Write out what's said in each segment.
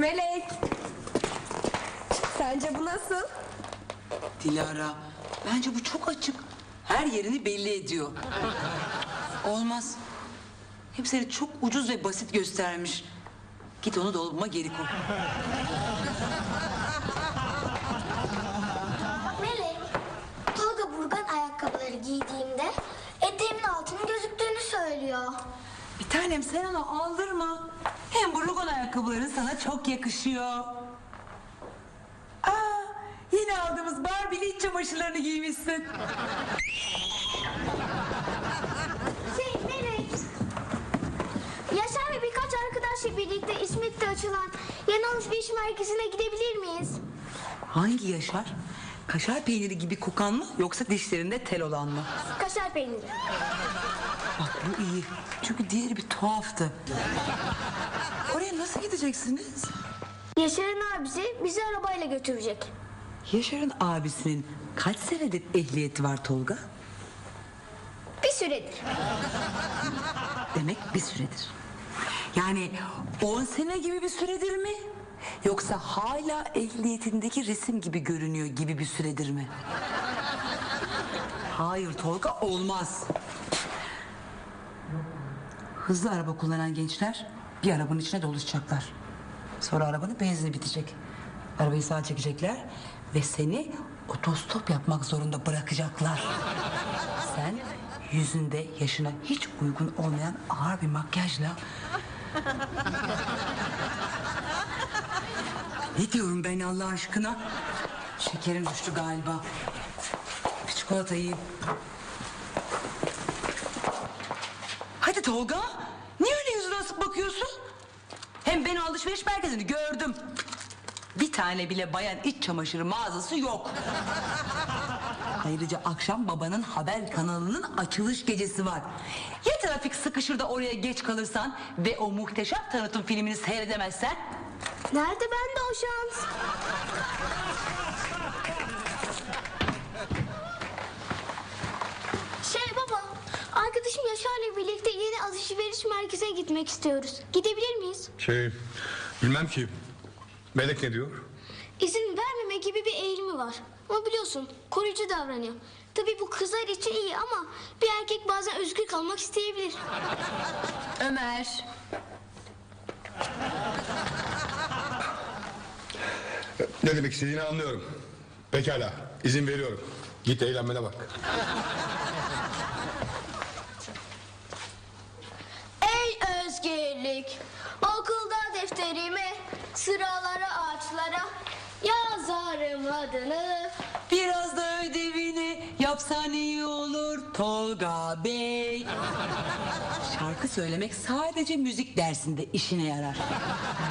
Melek. Sence bu nasıl? Dilara bence bu çok açık. Her yerini belli ediyor. Olmaz. Hep seni çok ucuz ve basit göstermiş. Git onu dolabıma geri koy. Melek, Tolga Burgan ayakkabıları giydiğimde eteğimin altının gözüktüğünü söylüyor. Bir tanem sen onu aldırma. Hem bu rugan ayakkabıların sana çok yakışıyor. Aa, yine aldığımız Barbie'li iç çamaşırlarını giymişsin. Şey Melek, Yaşar ve birkaç arkadaşla birlikte İsmet'te açılan yeni alışveriş merkezine gidebilir miyiz? Hangi Yaşar? Kaşar peyniri gibi kokan mı yoksa dişlerinde tel olan mı? Kaşar peyniri. Bak bu iyi. Çünkü diğeri bir tuhaftı. Gideceksiniz? Yaşar'ın abisi bizi arabayla götürecek. Yaşar'ın abisinin kaç senedir ehliyeti var Tolga? Bir süredir. Demek bir süredir. Yani 10 sene gibi bir süredir mi? Yoksa hala ehliyetindeki resim gibi görünüyor gibi bir süredir mi? Hayır Tolga olmaz. Hızlı araba kullanan gençler bir arabanın içine doluşacaklar. Sonra arabanın benzini bitecek. Arabayı sağa çekecekler ve seni otostop yapmak zorunda bırakacaklar. Sen yüzünde yaşına hiç uygun olmayan ağır bir makyajla... ne diyorum ben Allah aşkına? Şekerim düştü galiba. Bir çikolata yiyeyim. Hadi Tolga. Bakıyorsun? Hem ben alışveriş merkezini gördüm. Bir tane bile bayan iç çamaşırı mağazası yok. Ayrıca akşam babanın haber kanalının açılış gecesi var. Ya trafik sıkışır da oraya geç kalırsan ve o muhteşem tanıtım filmini seyredemezsen? Nerede bende o şans? Şey baba, arkadaşım Yaşar'la birlikte yeni alışveriş merkezine gitmek istiyoruz. Gidebilir miyiz? Şey bilmem ki. Melek ne diyor? İzin vermeme gibi bir eğilimi var. Ama biliyorsun koruyucu davranıyor. Tabii bu kızlar için iyi ama bir erkek bazen özgür kalmak isteyebilir. Ömer. Ne demek istediğini anlıyorum. Pekala izin veriyorum. Git eğlenmene bak. Adını. Biraz da ödevini yapsan iyi olur Tolga Bey. Şarkı söylemek sadece müzik dersinde işine yarar.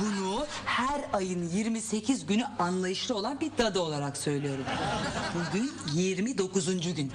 Bunu her ayın 28 günü anlayışlı olan bir dadı olarak söylüyorum. Bugün 29. gün.